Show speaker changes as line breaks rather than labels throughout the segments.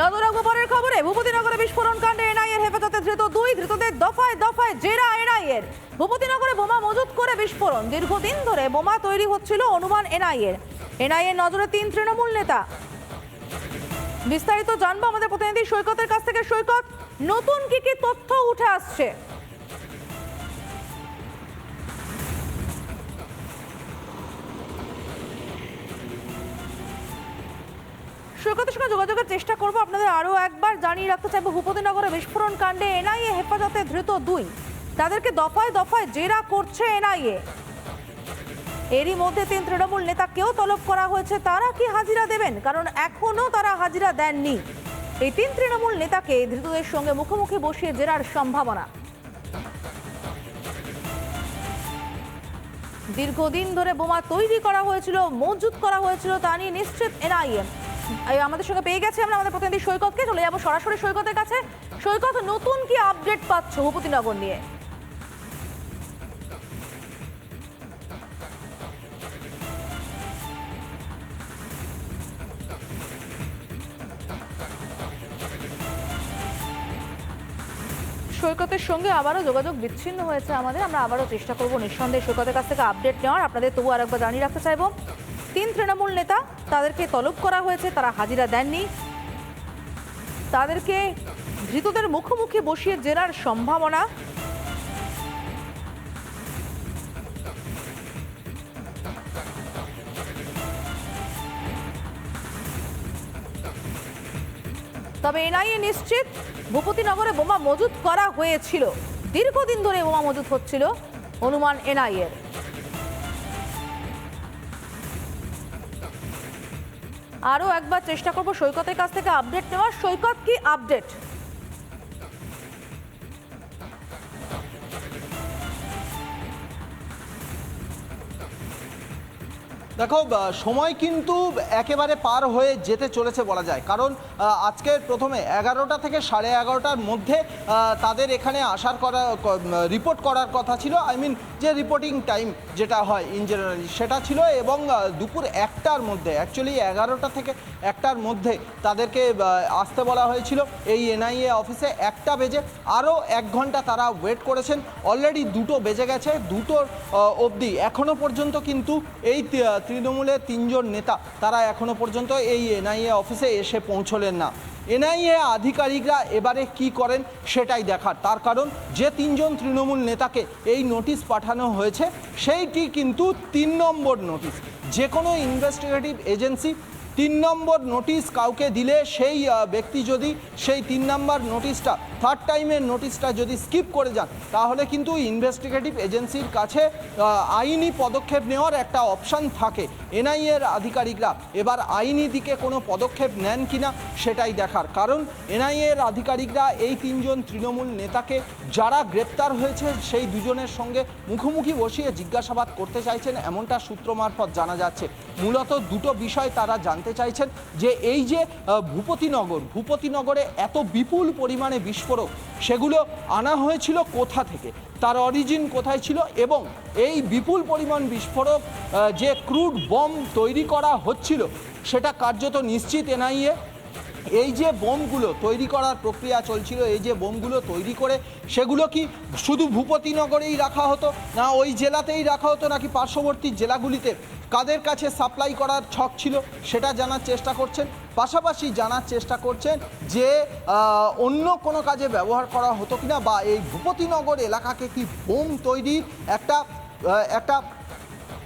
নজর খবরে। ভূপতিনগরে বিস্ফোরণ কাণ্ডে এনআইএর হেফাজতে ধৃত দুই, ধৃতদের দফায় দফায় জেরা এনআইএর ভূপতিনগরে বোমা মজুত করে বিস্ফোরণ। দীর্ঘদিন ধরে বোমা তৈরি হচ্ছিল অনুমান এনআইএর এনআইএর নজরে তিন তৃণমূল নেতা। বিস্তারিত জানব আমাদের প্রতিনিধি সৈকতের কাছ থেকে। সৈকত, নতুন কি কি তথ্য উঠে আসছে? সৈকতের সঙ্গে যোগাযোগের চেষ্টা করব। আপনাদের আরও একবার জানিয়ে রাখতে চাইব, ভূপতিনগরে বিস্ফোরণ কাণ্ডে এনআইএ হেফাজতে ধৃত দুই। তাদেরকে দফায় দফায় জেরা করছে এনআইএ। এরই মধ্যে তিন তৃণমূল নেতাকেও তলব করা হয়েছে। তারা কি হাজিরা দেবেন? কারণ এখনও তারা হাজিরা দেননি। এই তিন তৃণমূল নেতাকে ধৃতদের সঙ্গে মুখোমুখি বসিয়ে জেরার সম্ভাবনা। দীর্ঘদিন ধরে বোমা তৈরি করা হয়েছিল, মজুত করা হয়েছিল, তা নিয়ে নিশ্চিত এনআইএ। আমাদের সঙ্গে পেয়ে গেছে আমরা আমাদের প্রতিনিধি সৈকতকে। চলে যাব সরাসরি সৈকতের কাছে। সৈকত, নতুন কি আপডেট পাচ্ছ ভূপতিনগর নিয়ে? সৈকতের সঙ্গে আবারও যোগাযোগ বিচ্ছিন্ন হয়েছে আমাদের। আমরা আবারও চেষ্টা করব নিঃসন্দেহে সৈকতের কাছ থেকে আপডেট নেওয়ার। আপনাদের তবু আরেকবার জানিয়ে রাখতে চাইব। তিন তৃণমূল নেতা তাদেরকে তলব করা হয়েছে, তারা হাজিরা দেননি। তাদেরকে ধৃতদের মুখোমুখি বসিয়ে জেরার সম্ভাবনা। তবে এনআইএ নিশ্চিত, ভূপতিনগরে বোমা মজুত করা হয়েছিল। দীর্ঘদিন ধরে বোমা মজুত হচ্ছিল, অনুমান এনআইএর। আরও একবার চেষ্টা করব সৈকতের কাছ থেকে আপডেট নেওয়ার। সৈকত কি আপডেট
দেখো সময় কিন্তু একেবারে পার হয়ে যেতে চলেছে বলা যায়। কারণ আজকে প্রথমে এগারোটা থেকে সাড়ে এগারোটার মধ্যে তাদের এখানে আসার করা রিপোর্ট করার কথা ছিল। আই মিন যে রিপোর্টিং টাইম যেটা হয় ইন জেনারেলি সেটা ছিল এবং দুপুর একটার মধ্যে অ্যাকচুয়ালি এগারোটা থেকে একটার মধ্যে তাদেরকে আসতে বলা হয়েছিল। এই এনআইএ অফিসে একটা বেজে আরও এক ঘণ্টা তারা ওয়েট করেছেন। অলরেডি দুটো বেজে গেছে, দুটোর অবধি। এখনও পর্যন্ত কিন্তু এই তৃণমূলের তিনজন নেতা, তারা এখনও পর্যন্ত এই এনআইএ অফিসে এসে পৌঁছলেন না। এনআইএ আধিকারিকরা এবারে কি করেন সেটাই দেখার। তার কারণ, যে তিনজন তৃণমূল নেতাকে এই নোটিশ পাঠানো হয়েছে, সেইটি কিন্তু তিন নম্বর নোটিশ। যে কোনো ইনভেস্টিগেটিভ এজেন্সি তিন নম্বর নোটিশ কাউকে দিলে সেই ব্যক্তি যদি সেই তিন নম্বর নোটিশটা থার্ড টাইমের নোটিশটা যদি স্কিপ করে যান, তাহলে কিন্তু ইনভেস্টিগেটিভ এজেন্সির কাছে আইনি পদক্ষেপ নেওয়ার একটা অপশান থাকে। এনআইএর আধিকারিকরা এবার আইনি দিকে কোনো পদক্ষেপ নেন কিনা সেটাই দেখার। কারণ এনআইএর আধিকারিকরা এই তিনজন তৃণমূল নেতাকে যারা গ্রেপ্তার হয়েছে, সেই দুজনের সঙ্গে মুখোমুখি বসিয়ে জিজ্ঞাসাবাদ করতে চাইছেন, এমনটা সূত্র মারফত জানা যাচ্ছে। মূলত দুটো বিষয় তারা জানতে চাইছেন যে এই যে ভূপতিনগর, ভূপতিনগরে এত বিপুল পরিমাণে বিস্ফোরক, সেগুলো আনা হয়েছিল কোথা থেকে? তার অরিজিন কোথায় ছিল? এবং এই বিপুল পরিমাণ বিস্ফোরক যে ক্রুড বম তৈরি করা হচ্ছিল, সেটা কার্যত নিশ্চিত এনআইএ এই যে বোমগুলো তৈরি করার প্রক্রিয়া চলছিল, এই যে বোমগুলো তৈরি করে সেগুলো কি শুধু ভূপতিনগরেই রাখা হতো, না ওই জেলাতেই রাখা হতো, নাকি পার্শ্ববর্তী জেলাগুলিতে কাদের কাছে সাপ্লাই করার ছক ছিল সেটা জানার চেষ্টা করছেন? পাশাপাশি জানার চেষ্টা করছেন যে অন্য কোনো কাজে ব্যবহার করা হতো কিনা বা এই ভূপতিনগর এলাকাকে কি বোম তৈরির একটা একটা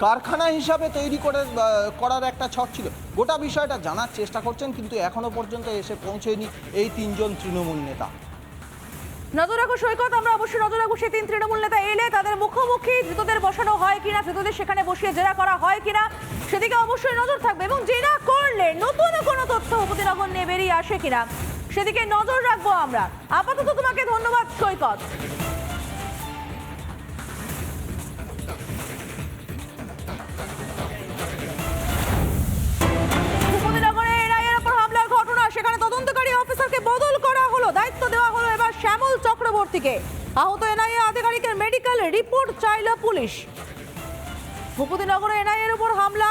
কারখানা হিসাবে তৈরি করে করার একটা ছক ছিল। গোটা বিষয়টা জানার চেষ্টা করছেন, কিন্তু এখনও পর্যন্ত এসে পৌঁছেনি এই তিনজন তৃণমূল নেতা।
নজর রাখো সৈকত, আমরা অবশ্যই নজর রাখব সেই তিন তৃণমূল নেতা এলে তাদের মুখোমুখি ধৃতদের বসানো হয় কিনা, ধৃতদের সেখানে বসিয়ে জেরা করা হয় কিনা, সেদিকে অবশ্যই নজর থাকবে। এবং জেরা করলে নতুন কোনো তথ্য উপতিনগর নিয়ে বেরিয়ে আসে কিনা, সেদিকে নজর রাখব আমরা। আপাতত তোমাকে ধন্যবাদ, সৈকত। চক্রবর্তীকে। আহত এনআইএ আধিকারিকের মেডিকেল রিপোর্ট চাইল পুলিশ। ভূপতিনগরে এনআইএর উপর হামলা।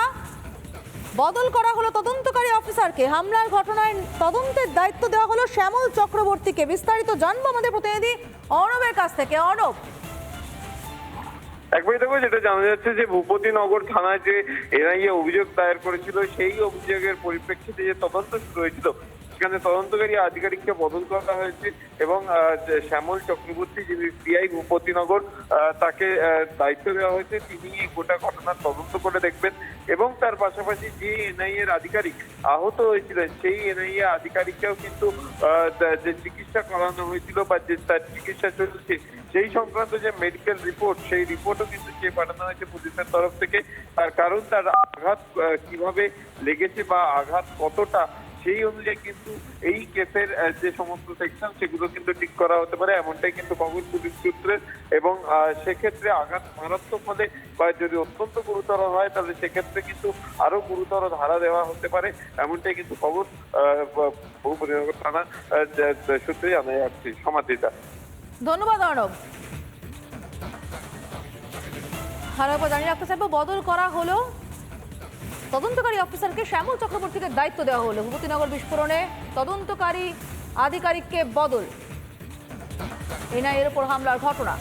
বদল করা হলো তদন্তকারী অফিসারকে। হামলার ঘটনায় তদন্তের দায়িত্ব দেওয়া হলো শ্যামল চক্রবর্তীকে। বিস্তারিত জানব আমাদের প্রতিনিধি অর্ণবের কাছ থেকে। অর্ণব।
একবারই দেখো যেটা জানা যাচ্ছে যে ভূপতিনগর থানায় যে এনআইএ অভিযোগ দায়ের করেছিল, সেই অভিযোগের পরিপ্রেক্ষিতে যে তদন্ত শুরু হয়েছিল সেখানে তদন্তকারী আধিকারিককে বদল করা হয়েছে এবং শ্যামল চক্রবর্তী যিনি সিআই ভূপতিনগর তাকে দায়িত্ব দেওয়া হয়েছে। তিনি এই গোটা ঘটনার তদন্ত করে দেখবেন এবং তার পাশাপাশি যে এনআইএ এর আধিকারিক আহত হয়েছিলেন, সেই এনআইএ আধিকারিককেও কিন্তু যে চিকিৎসা করানো হয়েছিল বা যে তার চিকিৎসা চলছে, সেই সংক্রান্ত যে মেডিকেল রিপোর্ট সেই রিপোর্টও কিন্তু চেয়ে পাঠানো হয়েছে পুলিশের তরফ থেকে। তার কারণ তার আঘাত কীভাবে লেগেছে বা আঘাত কতটা সেই অনুযায়ী কিন্তু এই কেসের যে সমস্ত সেকশন সেগুলো কিন্তু ঠিক করা হতে পারে, এমনটাই কিন্তু খবর পুলিশ সূত্রের এবং সেক্ষেত্রে আঘাত মারাত্মক হলে বা যদি অত্যন্ত গুরুতর হয়, তাহলে সেক্ষেত্রে কিন্তু আরও গুরুতর ধারা দেওয়া হতে পারে, এমনটাই কিন্তু খবর ভূপতিনগর থানা সূত্রে জানা যাচ্ছে। সমাধিতা।
ধন্যবাদ, অর্ণব। একবার জানিয়ে রাখতে চাইব, বদল করা হলো। তদন্তকারী অফিসারকে শ্যামল চক্রবর্তীকে দায়িত্ব দেওয়া হলো। ভূপতিনগর বিস্ফোরণে তদন্তকারী আধিকারিককে বদল। এনআইএর ওপর হামলার ঘটনা।